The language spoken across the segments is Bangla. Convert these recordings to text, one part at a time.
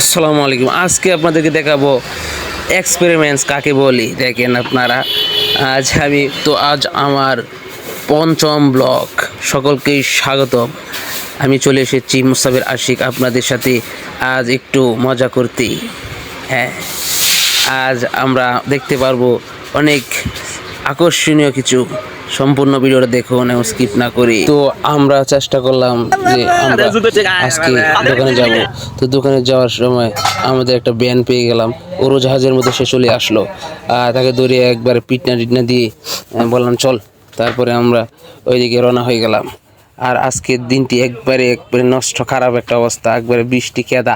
আসসালামু আলাইকুম। আজকে আপনাদেরকে দেখাবো এক্সপেরিমেন্টস কাকে বলি। দেখেন আপনারা আজ আমি তো আজ আমার পঞ্চম ব্লগ সকলকেই স্বাগতম। আমি চলে এসেছি মুসাফির আশিক আপনাদের সাথে আজ একটু মজা করতে হ্যাঁ আজ আমরা দেখতে পারব অনেক আকর্ষণীয় কিছু সম্পূর্ণ ভিডিওটা দেখুন এবং স্কিপ না করি তো আমরা চেষ্টা করলাম যে আমরা আজকে দোকানে যাব। তো দোকানে যাওয়ার সময় আমাদের একটা ব্যান পেয়ে গেলাম। উড়োজাহাজের মধ্যে সে চলে আসলো। আর তাকে ধরে একবার পিটনা টিটনা দিয়ে বললাম, চল। তারপরে আমরা ওইদিকে রওনা হয়ে গেলাম। আর আজকের দিনটি একবারে একবারে নষ্ট, খারাপ একটা অবস্থা। একবারে বৃষ্টি, কেদা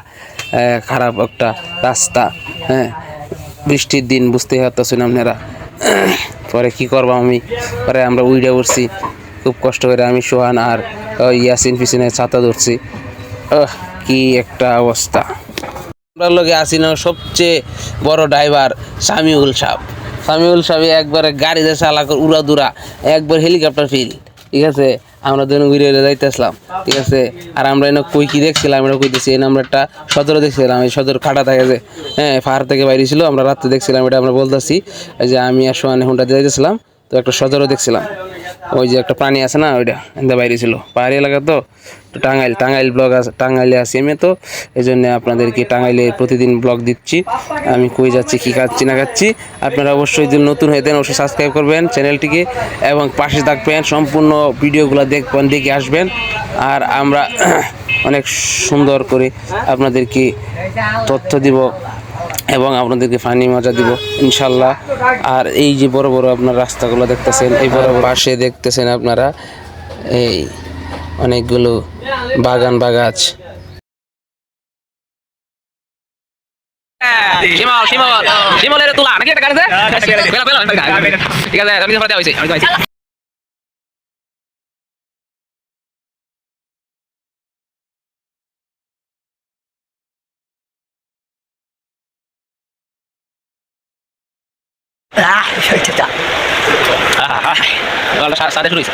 খারাপ একটা রাস্তা। হ্যাঁ বৃষ্টির দিন বুঝতে পারতেছেন আপনারা। পরে কি করব আমি? পরে আমরা উইডে উঠছি। খুব কষ্ট করে আমি, সোহান আর ইয়াসিন পিছনে ছাতা ধরছি। কি একটা অবস্থা। আমরা লোকে আসিনা সবচেয়ে বড় ড্রাইভার সামিউল সাহ সামিউল সাহেব একবারে গাড়িতে উড়া দুরা একবার হেলিকপ্টার ফিল। ঠিক আছে? আমরা দুজন ঘুরে ঘুরে যাইতেছিলাম, ঠিক আছে? আর আমরা এনে কই কি দেখছিলাম এটা কইতেছি এই আমরা একটা সদর দেখছিলাম, এই সদর কাটা থাকে যে হ্যাঁ পাহাড় থেকে বাইরে ছিল, আমরা রাত্রে দেখছিলাম, এটা আমরা বলতেছি যে আমি আর সোহানে হুন্ডা যাইতেছিলাম, তো একটা সদরও দেখছিলাম। ওই যে একটা প্রাণী আছে না, ওইটা এনতে বাইরে ছিল। পাহাড়ি এলাকা তো টাঙ্গাইল টাঙ্গাইল ব্লগ আছে, টাঙ্গাইলে আছি আমি তো। এই জন্য আপনাদেরকে টাঙ্গাইলে প্রতিদিন ব্লগ দিচ্ছি। আমি কই যাচ্ছি, কী খাচ্ছি, না খাচ্ছি, আপনারা অবশ্যই যদি নতুন হয়ে দেন অবশ্যই সাবস্ক্রাইব করবেন চ্যানেলটিকে এবং পাশে থাকবেন, সম্পূর্ণ ভিডিওগুলো দেখবেন, দেখে আসবেন। আর আমরা অনেক সুন্দর করে আপনাদেরকে তথ্য দিব। এবং আপনাদেরকে ফানি মজা দিব ইনশাল্লাহ। আর এই যে বড় বড় আপনার রাস্তাগুলো দেখতেছেন এই বড় বড় পাশে দেখতেছেন আপনারা এই অনেকগুলো বাগান বাগাছ শিমল শিমল শিমলের তুলা নাকি একটা গাড়িতে? বেলা বেলা ঠিক আছে আমি সাড়ে শুরু হয়েছে